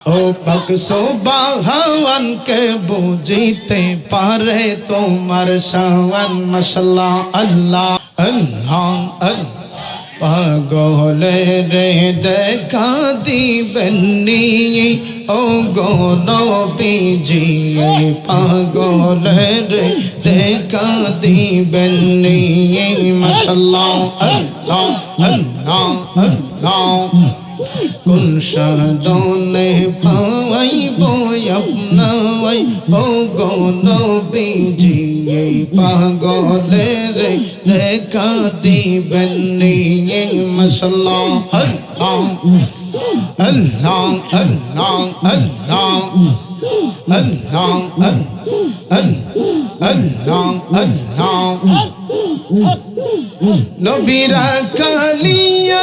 ও পাক সোবাহানকে বুঝিতে পারে তোমার শাওয়ান মশলা আল্লাহ আল্লাহ আল্লাহ পাগলে রে দেখা দিবেননি ও গো নবীজি পাগলে রে দেখা দিবেননি মাশাল্লাহ আল্লাহ আল্লাহ আল্লাহ আপনাই ও গো নবীজি এই পাগলে রে দেখা দিবেন মশলা আল্লাহ আল্লাহ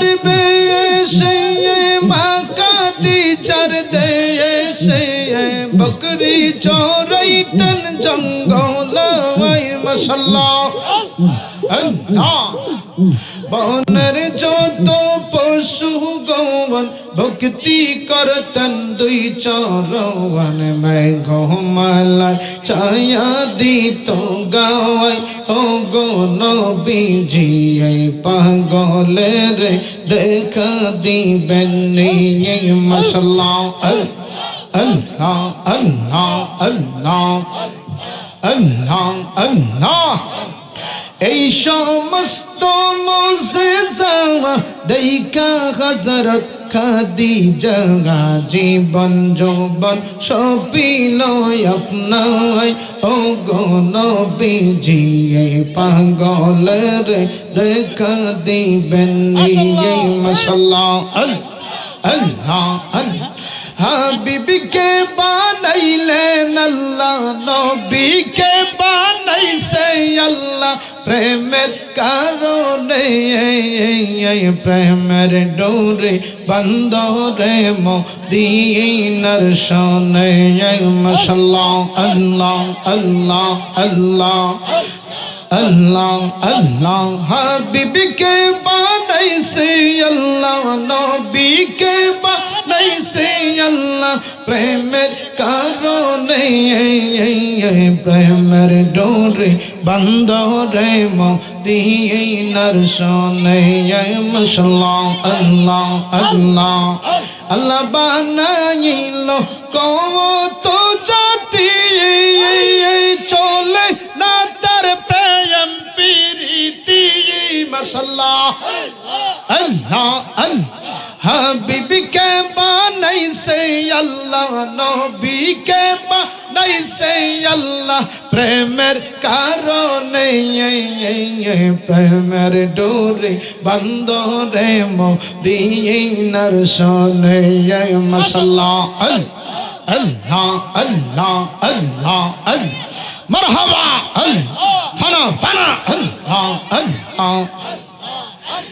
নবীরা সে বেশে মাকাতি চার দেশে বকরি চোরাইতন জঙ্গল মশাল্লাহ আল্লাহ বনের যত গৌবন ভক্তি করতন দুই চরণ মে গোমালায় ছায়া দিত গাওয়াই ও গো নবীজি এই পাগলে রে, দেখা দিবেন নিয়ে মশলা আল্লাহ আল্লাহ আল্লাহ আল্লাহ আল্লাহ। এই সমস্ত মোজেজা দেখা হজরত খাদিজা জীবন যৌবন সপিল আপনাই ও গো নবীজি এই পাগল রে দেখা দিবেন নিয়ে মশলা আল্লাহ আল্লাহ হাবিবকে বানাইলেন আল্লাহ নবীকে। আল্লাহ, প্রেমের কারণে প্রেমের ডোরে বন্দরে মদিনার সনে মশাল্লাহ আল্লাহ আল্লাহ আল্লাহ আল্লাহ আল্লাহ, হাবিবকে বানাইছে আল্লাহ, নবীকে আল্লাহ, প্রেমের কারণে প্রেমের ডোরে বন্দরে মদিনার সনে মশলা আল্লাহ আল্লাহ। আল্লাহ বানাইল কত জাতি চলে না তার প্রেম প্রীতি মশাল্লাহ আল্লাহ আল্লাহ বানাইছে আল্লাহ নবীকে বানাইছে আল্লাহ। প্রেমের কারণে প্রেমের ডোরে বন্ধ রে মদিনার সনে মাশাআল্লাহ আল্লাহ আল্লাহ আল্লাহ আল্লাহ। মারহাবা, আল্লাহ। ফানা ফানা, আল্লাহ আল্লাহ।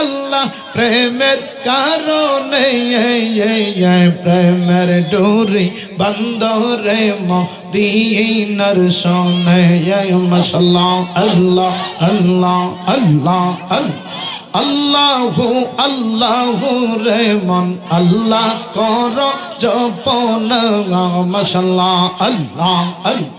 আল্লাহ, প্রেমের কারণে প্রেমের ডোরি বন্দরে মদিনার সনে মশাল্লাহ আল্লাহ আল্লাহ আল্লাহ আল্লাহ। আল্লাহু আল্লাহু রে মন, আল্লাহ কর জপন মশাল্লাহ আল্লাহ আল্লাহ।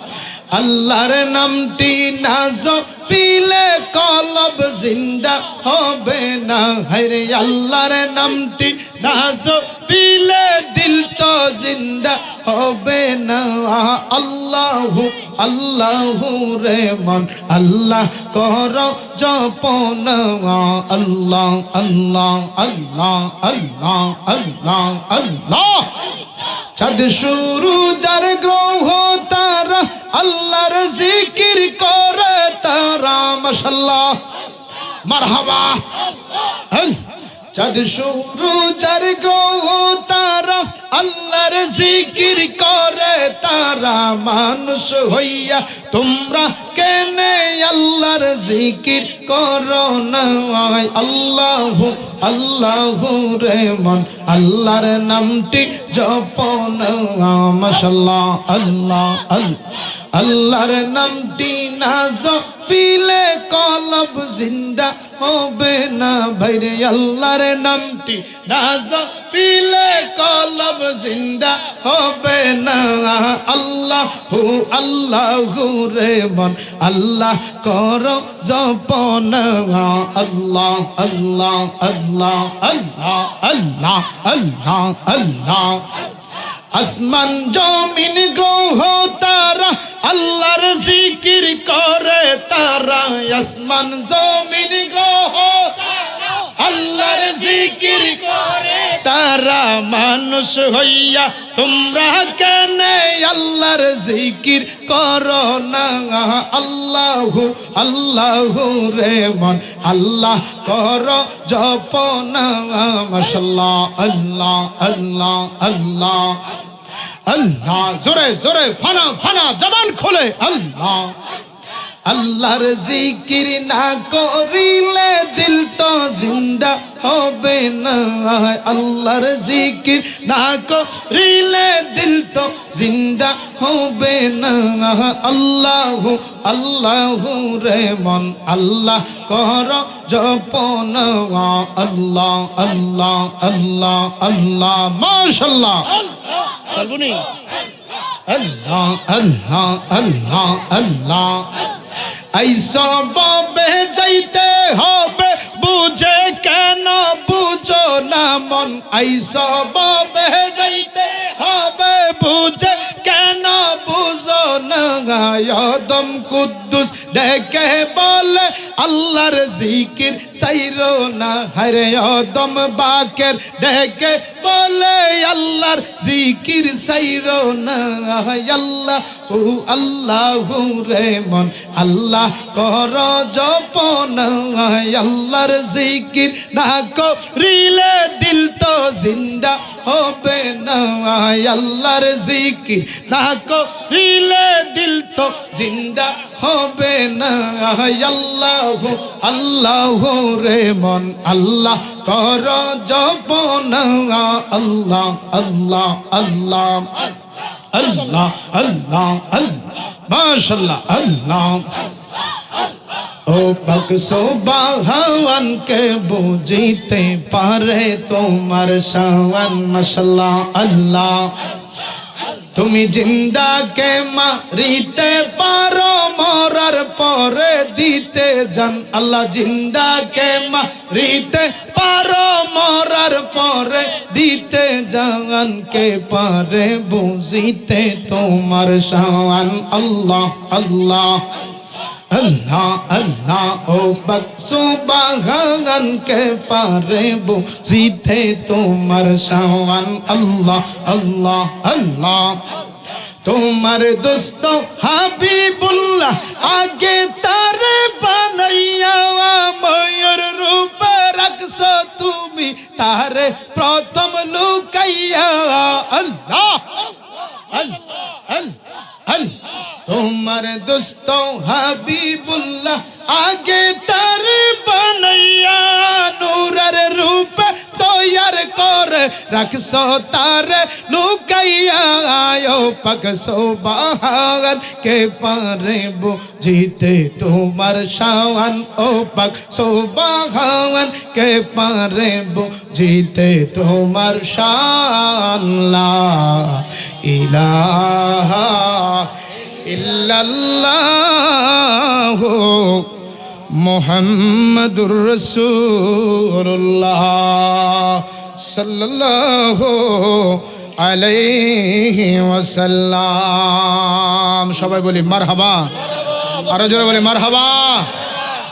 আল্লাহর নামটি নাজ পিলে কলব জিন্দা হবে না। হরে আল্লাহর নামটি নাজ পিলে দিল তো জিন্দা হবে না। আল্লাহু আল্লাহু রে মন, আল্লাহ কর জপন। আল্লাহ আল্লাহ আল্লাহ আল্লাহ আল্লাহ আল্লাহ। চাঁদ শুরু যার গ্রহ তারা আল্লাহর জিকির করে তারা মশাল্লাহ মারহাবা। চাঁদ শুরু চার গ্রহ, তারা আল্লাহর জিকির করে তারা, মানুষ হইয়া তোমরা আল্লাহর জিকির করো না আল্লাহ আল্লাহ রে আল্লাহর নামটি জপন মশাল্লাহ আল্লাহ আল্লাহ আল্লাহর নামটি না পিলে কলব জিন্দা হবে না ভাইরে। আল্লাহর নামটি না পিলে কলব জিন্দা হবে না। আল্লাহ হু আল্লাহ রে মন। আল্লাহ কর জপন। আল্লাহ আল্লাহ আল্লাহ আল্লাহ আল্লাহ আল্লাহ আল্লাহ। আসমান, জমিন, গ্রহ তারা আল্লাহর জিকির করে তারা। আসমান, জমিন, গ্রহ আল্লাহর জিকির করে তারা মানুষ হইয়া, তোমরা কেন আল্লাহর জিকির করো না? আল্লাহ আল্লাহ রে মন। আল্লাহ কর জপন মাশাল্লাহ আল্লাহ আল্লাহ আল্লাহ। আল্লাহ, জোরে জোরে, ফানা ফানা, জবান খোলে। আল্লাহ। আল্লাহর জিকির না করিলে দিল তো জিন্দা হবে না। আল্লাহর জিকির না করিলে দিল তো জিন্দা হবে না। আল্লাহ আল্লাহ রে মন আল্লাহ কর জপন। আল্লাহ আল্লাহ আল্লাহ আল্লাহ মাশাল্লাহ। চলবুনি আল্লাহ আল্লাহ আল্লাহ আল্লাহ। এইসবে যাইতে হবে বুঝে কেন বুঝো না মন এইসবে যাইতে হবে বুঝে কেন বুঝো না গায়দম কুদ্দুস দেখে বলে আল্লাহর জিকির সাইরো না হরে অদম বাকের ডেকে বলে, আল্লাহর জিকির সাইরো না আল্লাহ, হু আল্লাহ রে মন, আল্লাহ কর জপন আল্লাহর জিকির না করিলে দিল তো জিন্দা হবে না আল্লাহর জিকির না করিলে দিল তো জিন্দা হবে না। আল্লাহ আল্লাহ রে মন, আল্লাহ কর জপন। আল্লাহ আল্লাহ আল্লাহ আল্লাহ আল্লাহ আল্লাহ মাশাল্লাহ আল্লাহ ও বাহাওয়ান কে বুঝিতে পারে তোমার শাওয়ান মাশাল্লাহ আল্লাহ। তুমি জিন্দাকে মারিতে পারো, মরার পরে দিতে জান আল্লাহ জিন্দাকে মারিতে পারো, মরার পরে দিতে জান কে পারে বুঝিতে তোমার শান? আল্লাহ আল্লাহ। আল্লাহ আল্লাহ ও বাগান কে পারে বুঝিতে তোমার শান আল্লাহ আল্লাহ আল্লাহ তোমার দোস্ত হাবিবুল্লাহ আগে তারে বানাইয়া ময়ূর রূপে রাখছো তুমি তারে প্রথম লুকাইয়া আল্লাহ আল্লাহ আল্লাহ তোমার দোস্ত হাবিবুল্লাহ আগে তার বানাইয়া নূরের রূপে তৈয়ার করে রাখছো তার লুকাইয়া আয়ো পকসো বাহান কে পারে বুঝিতে তোমার শাওয়ান ও পকসো বাহান কে পারে বুঝিতে তোমার শান লা ইলাহা ইল্লাল্লাহ মোহাম্মদুর রসুল্লাহ সাল্লাল্লাহু আলাইহি ওয়াসাল্লাম। সবাই বলি মারহাবা। আরও জোরে বলি মারহাবা।